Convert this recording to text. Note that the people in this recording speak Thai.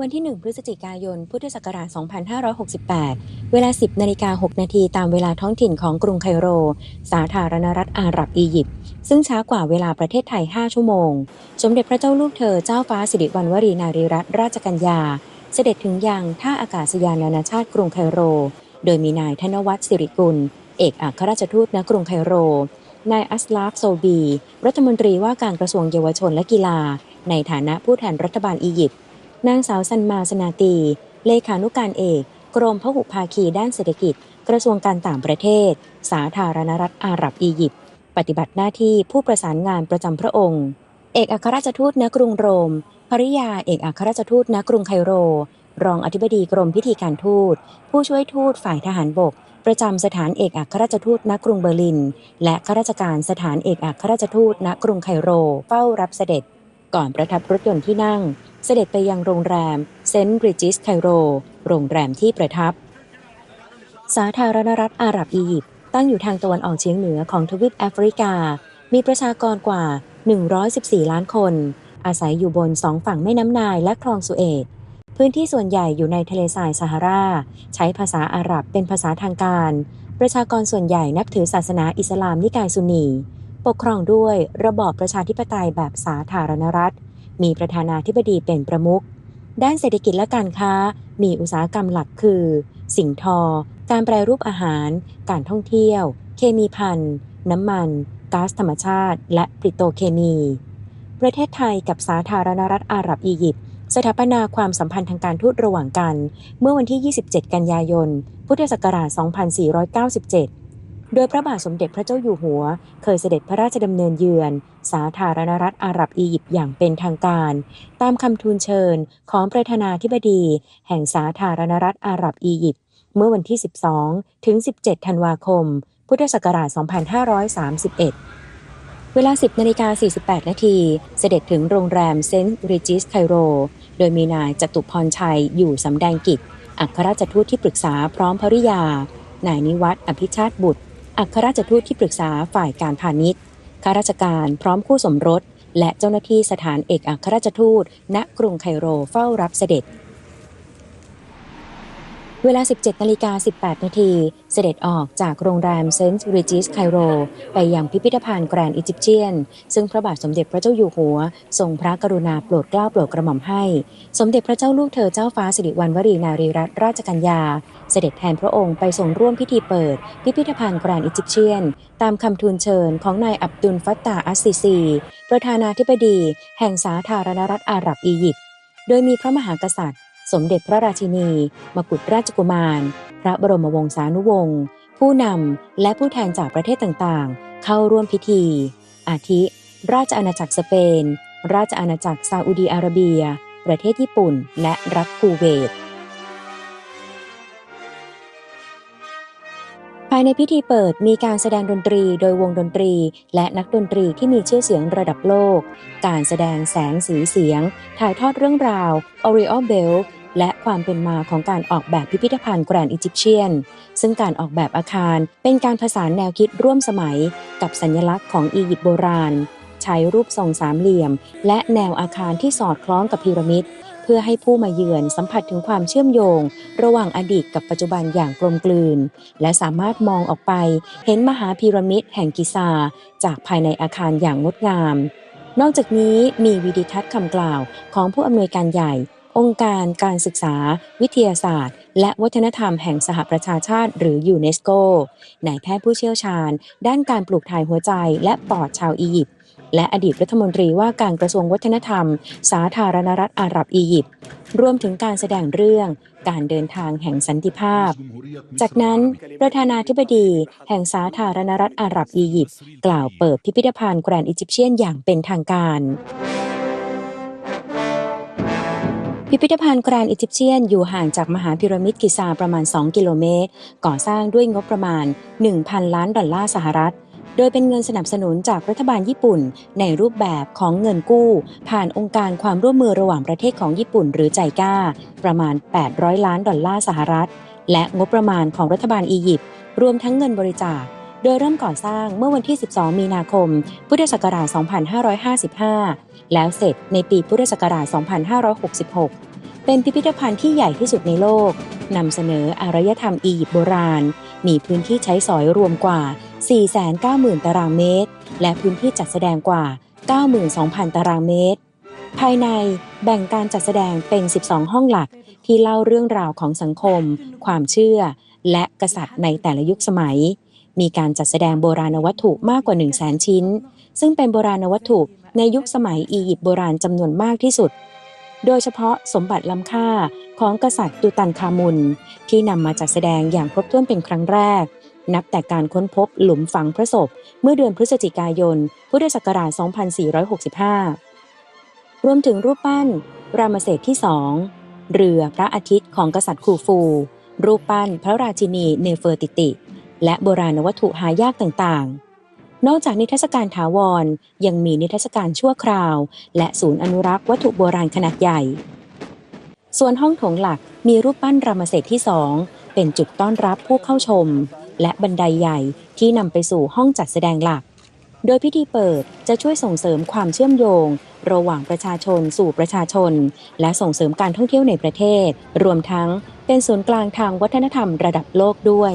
วันที่ 1 พฤศจิกายน พุทธศักราช 2568 เวลา 10 นาฬิกา 6 นาทีตามเวลาท้องถิ่นของกรุงไคโร สาธารณรัฐอาหรับอียิปต์ ซึ่งช้ากว่าเวลาประเทศไทย 5 ชั่วโมง สมเด็จพระเจ้าลูกเธอเจ้าฟ้าสิริวัณวรีนารีรัตนราชกัญญา เสด็จถึงยังท่าอากาศยานนานาชาติกรุงไคโร โดยมีนายธนวัฒน์สิริกุล เอกอัครราชทูตณกรุงไคโร นายอัสลาฟโซบี รัฐมนตรีว่าการกระทรวงเยาวชนและกีฬา ในฐานะผู้แทนรัฐบาลอียิปต์ นางสาวซันมาสนาตี เลขานุการเอก กรมพหุภาคีด้านเศรษฐกิจ กระทรวงการต่างประเทศ สาธารณรัฐอาหรับอียิปต์ปฏิบัติหน้าที่ผู้ประสานงานประจำพระองค์ เอกอัครราชทูตณกรุงโรม ภริยาเอกอัครราชทูตณกรุงไคโร รองอธิบดีกรมพิธีการทูต ผู้ช่วยทูตฝ่ายทหารบก ประจำสถานเอกอัครราชทูตณกรุงเบอร์ลิน และข้าราชการสถานเอกอัครราชทูตณกรุงไคโร เฝ้ารับเสด็จ ก่อนประทับรถยนต์ที่นั่ง เสด็จไปยังโรงแรมเซนต์บริจิสไคโร โรงแรมที่ประทับ สาธารณรัฐอาหรับอียิปต์ตั้งอยู่ทางตะวันออกเฉียงเหนือของทวีปแอฟริกา มีประชากรกว่า 114 ล้านคน อาศัยอยู่บนสองฝั่งแม่น้ำนายและคลองสุเอตพื้นที่ส่วนใหญ่อยู่ในทะเลทรายซาฮารา ใช้ภาษาอาหรับเป็นภาษาทางการ ประชากรส่วนใหญ่นับถือศาสนาอิสลามนิกายซุนนี ปกครองด้วยระบอบประชาธิปไตยแบบสาธารณรัฐ มีประธานาธิบดีเป็นประมุข ด้านเศรษฐกิจและการค้า มีอุตสาหกรรมหลักคือ สิ่งทอ การแปรรูปอาหาร การท่องเที่ยว เคมีพันน้ำมันก๊าซธรรมชาติ และปริโตเคมี ประเทศไทยกับสาธารณรัฐอาหรับอียิปต์สถาปนาความสัมพันธ์ทางการทูตระหว่างกัน เมื่อวันที่ 27 กันยายน พุทธศักราช 2497 โดยพระบาทสมเด็จพระเจ้าอยู่หัว เคยเสด็จพระราชดำเนินเยือน สาธารณรัฐอาหรับอียิปต์อย่างเป็นทางการ ตามคำทูลเชิญของประธานาธิบดี แห่งสาธารณรัฐอาหรับอียิปต์เมื่อวันที่ 12 ถึง 17 ธันวาคม พุทธศักราช 2531 เวลา 10นาฬิกา48 นาที เสด็จถึงโรงแรมเซนต์ริจิสไคโร โดยมีนายจตุพรชัยอยู่สำแดงกิจ อัครราชทูตที่ปรึกษาพร้อมภริยานายนิวัฒน์อภิชาติบุตร อัครราชทูตที่ปรึกษาฝ่ายการพาณิชย์ข้าราชการพร้อมคู่สมรส และเจ้าหน้าที่สถานเอกอัครราชทูต ณกรุงไคโรเฝ้ารับเสด็จ เวลา 17นาฬิกา18 นาที เสด็จออกจากโรงแรมเซนต์ริจิสไคโร ไปยังพิพิธภัณฑ์แกรนด์อียิปเชียน ซึ่งพระบาทสมเด็จพระเจ้าอยู่หัว ทรงพระกรุณาโปรดเกล้าโปรดกระหม่อมให้ สมเด็จพระเจ้าลูกเธอเจ้าฟ้าสิริวัณวรีนารีรัตนราชกัญญา เสด็จแทนพระองค์ไปทรงร่วมพิธีเปิด พิพิธภัณฑ์แกรนด์อียิปเชียน ตามคำทูลเชิญของนายอับดุลฟัตตาอัสซิซี ประธานาธิบดี แห่งสาธารณรัฐอาหรับอียิปต์ โดยมีพระมหากษัตริย์ สมเด็จพระราชินี มกุฎราชกุมาร พระบรมวงศานุวงศ์ผู้นำและผู้แทนจากประเทศต่างๆ เข้าร่วมพิธี อาทิ ราชอาณาจักรสเปน ราชอาณาจักรซาอุดีอาระเบีย ประเทศญี่ปุ่น และรัฐคูเวต ภายในพิธีเปิดมีการแสดงดนตรีโดยวงดนตรี และนักดนตรีที่มีชื่อเสียงระดับโลก การแสดงแสงสีเสียง ถ่ายทอดเรื่องราว o r i o l Bell และความเป็นมาของการออกแบบพิพิธภัณฑ์แกรนด์อียิปเชียน ซึ่งการออกแบบอาคารเป็นการผสานแนวคิดร่วมสมัยกับสัญลักษณ์ของอียิปต์โบราณ ใช้รูปทรงสามเหลี่ยม และแนวอาคารที่สอดคล้องกับพีระมิด เพื่อให้ผู้มาเยือนสัมผัสถึงความเชื่อมโยง ระหว่างอดีตกับปัจจุบันอย่างกลมกลืน และสามารถมองออกไป เห็นมหาพีระมิดแห่งกิซา จากภายในอาคารอย่างงดงามนอกจากนี้มีวิดิทัศน์คำกล่าวของผู้อำนวยการใหญ่ องค์การการศึกษา วิทยาศาสตร์ และวัฒนธรรมแห่งสหประชาชาติหรือยูเนสโกนายแพทย์ผู้เชี่ยวชาญ ด้านการปลูกถ่ายหัวใจและปอดชาวอียิปต์และอดีตรัฐมนตรีว่าการกระทรวงวัฒนธรรม สาธารณรัฐอาหรับอียิปต์รวมถึงการแสดงเรื่องการเดินทางแห่งสันติภาพ จากนั้น ประธานาธิบดีแห่งสาธารณรัฐอาหรับอียิปต์กล่าวเปิดพิพิธภัณฑ์แกรนด์อียิปเชียนอย่างเป็นทางการ พิพิธภัณฑ์แกรนอียิปเชียนอยู่ห่างจากมหาพีระมิดกิซาประมาณ 2 กิโลเมตร ก่อสร้างด้วยงบประมาณ 1,000 ล้านดอลลาร์สหรัฐ โดยเป็นเงินสนับสนุนจากรัฐบาลญี่ปุ่น ในรูปแบบของเงินกู้ ผ่านองค์การความร่วมมือระหว่างประเทศของญี่ปุ่นหรือใจก้า ประมาณ 800 ล้านดอลลาร์สหรัฐ และงบประมาณของรัฐบาลอียิปต์รวมทั้งเงินบริจาค โดยเริ่มก่อสร้างเมื่อวันที่ 12 มีนาคม พุทธศักราช 2555 แล้วเสร็จในปีพุทธศักราช 2566 เป็นพิพิธภัณฑ์ที่ใหญ่ที่สุดในโลก นำเสนออารยธรรมอียิปต์โบราณ มีพื้นที่ใช้สอยรวมกว่า 490,000 ตารางเมตร และพื้นที่จัดแสดงกว่า 92,000 ตารางเมตร ภายในแบ่งการจัดแสดงเป็น 12 ห้องหลักที่เล่าเรื่องราวของสังคม ความเชื่อ และกษัตริย์ในแต่ละยุคสมัย มีการจัดแสดงโบราณวัตถุมากกว่า 1 0 0 0 0แสนชิ้น ซึ่งเป็นโบราณวัตถุในยุคสมัยอียิปต์โบราณจำนวนมากที่สุด โดยเฉพาะสมบัติล้ำค่าของกษัตริย์ตุตันคามุน ที่นำมาจัดแสดงอย่างครบถ้วนเป็นครั้งแรก นับแต่การค้นพบหลุมฝังพระศพ เมื่อเดือนพฤศจิกายน พุทธศักราช 2465 รวมถึงรูปปั้น รามเสดที่สองเรือพระอาทิตย์ของกษัตริย์คูฟู รูปปั้นพระราชินีเนเฟอร์ติติ และโบราณวัตถุหายากต่างๆ นอกจากนิทรรศการถาวรยังมีนิทรรศการชั่วคราว และศูนย์อนุรักษ์วัตถุโบราณขนาดใหญ่ ส่วนห้องโถงหลักมีรูปปั้นรามเสดที่สองเป็นจุดต้อนรับผู้เข้าชม และบันไดใหญ่ที่นำไปสู่ห้องจัดแสดงหลัก โดยพิธีเปิดจะช่วยส่งเสริมความเชื่อมโยง ระหว่างประชาชนสู่ประชาชน และส่งเสริมการท่องเที่ยวในประเทศ รวมทั้งเป็นศูนย์กลางทางวัฒนธรรมระดับโลกด้วย